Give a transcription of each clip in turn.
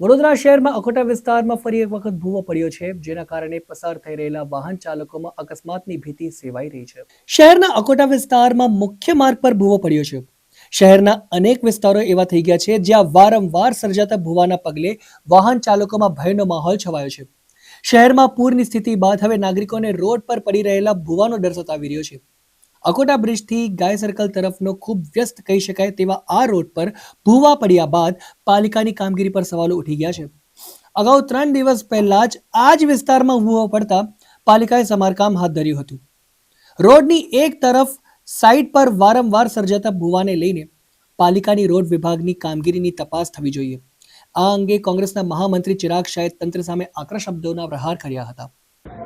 વડોદરા શહેરમાં અકોટા વિસ્તારમાં ફરી એક વખત ભૂવો પડ્યો છે, જેના કારણે પસાર થઈ રહેલા વાહન ચાલકોમાં અકસ્માતની ભીતિ સેવાઈ રહી છે. શહેરના અકોટા વિસ્તારમાં મુખ્ય માર્ગ પર ભૂવો પડ્યો છે. શહેરના અનેક વિસ્તારો એવા થઈ ગયા છે, જ્યાં વારંવાર સર્જાતા ભૂવાના પગલે વાહન ચાલકોમાં ભયનો માહોલ છવાયો છે. શહેરમાં પૂરની સ્થિતિ બાદ હવે નાગરિકોને રોડ પર પડી રહેલા ભૂવાનો ડર સતાવી રહ્યો છે. અકોટા બ્રિજથી ગાય સર્કલ તરફનો ખૂબ વ્યસ્ત કહી શકાય તેવા આ રોડ પર ભૂવા પડ્યા બાદ પાલિકાની કામગીરી પર સવાલો ઉઠી ગયા છે. અગાઉ ત્રણ દિવસ પહેલા જ આ જ વિસ્તારમાં ભૂવા પડતા પાલિકાએ સમારકામ હાથ ધર્યું હતું. રોડની એક તરફ સાઇટ પર વારંવાર સર્જાતા ભૂવાને લઈને પાલિકાની રોડ વિભાગની કામગીરીની તપાસ થવી જોઈએ. આ અંગે કોંગ્રેસના મહામંત્રી ચિરાગ શાહે તંત્ર સામે આકરા શબ્દોના પ્રહાર કર્યા હતા.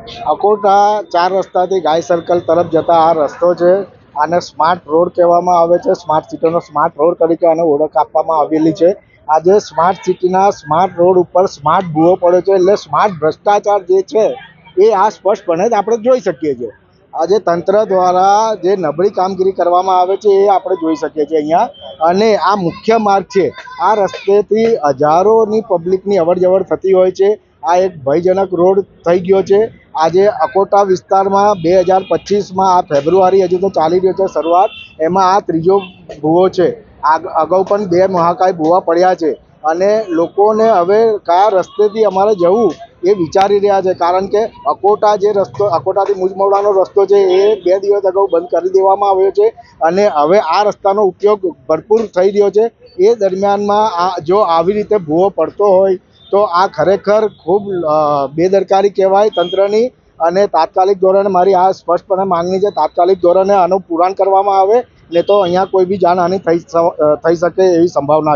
અકોટા ચાર રસ્તાથી ગાય સર્કલ તરફ જતા આ રસ્તો છે. આને સ્માર્ટ રોડ કહેવામાં આવે છે. સ્માર્ટ સિટીનો સ્માર્ટ રોડ તરીકે આને ઓળખ આપવામાં આવેલી છે. આજે સ્માર્ટ સિટીના સ્માર્ટ રોડ ઉપર સ્માર્ટ ભૂવો પડે છે એટલે સ્માર્ટ ભ્રષ્ટાચાર જે છે એ આ સ્પષ્ટપણે જ આપણે જોઈ શકીએ છીએ. આજે તંત્ર દ્વારા જે નબળી કામગીરી કરવામાં આવે છે એ આપણે જોઈ શકીએ છીએ અહીંયા. અને આ મુખ્ય માર્ગ છે. આ રસ્તેથી હજારોની પબ્લિકની અવર જવર થતી હોય છે. આ એક ભયજનક રોડ થઈ ગયો છે. આજે અકોટા વિસ્તારમાં બે હજાર પચીસમાં આ ફેબ્રુઆરી હજુ તો ચાલી રહ્યો છે શરૂઆત. એમાં આ ત્રીજો ભૂવો છે. અગાઉ પણ બે મહાકાય ભૂવા પડ્યા છે. અને લોકોને હવે કયા રસ્તેથી અમારે જવું એ વિચારી રહ્યા છે. કારણ કે અકોટા જે રસ્તો, અકોટાથી મુજમવડાનો રસ્તો છે એ બે દિવસ અગાઉ બંધ કરી દેવામાં આવ્યો છે. અને હવે આ રસ્તાનો ઉપયોગ ભરપૂર થઈ રહ્યો છે. એ દરમિયાનમાં આ જો આવી રીતે ભૂવો પડતો હોય તો આ ખરેખર ખૂબ બેદરકારી કહેવાય તંત્રની અને તાત્કાલિક ધોરણે મારી આ સ્પષ્ટપણે માંગણી છે, તાત્કાલિક ધોરણે આનું પુરાણ કરવામાં આવે, ને તો અહીંયા કોઈ બી જાનહાનિ થઈ થઈ શકે એવી સંભાવના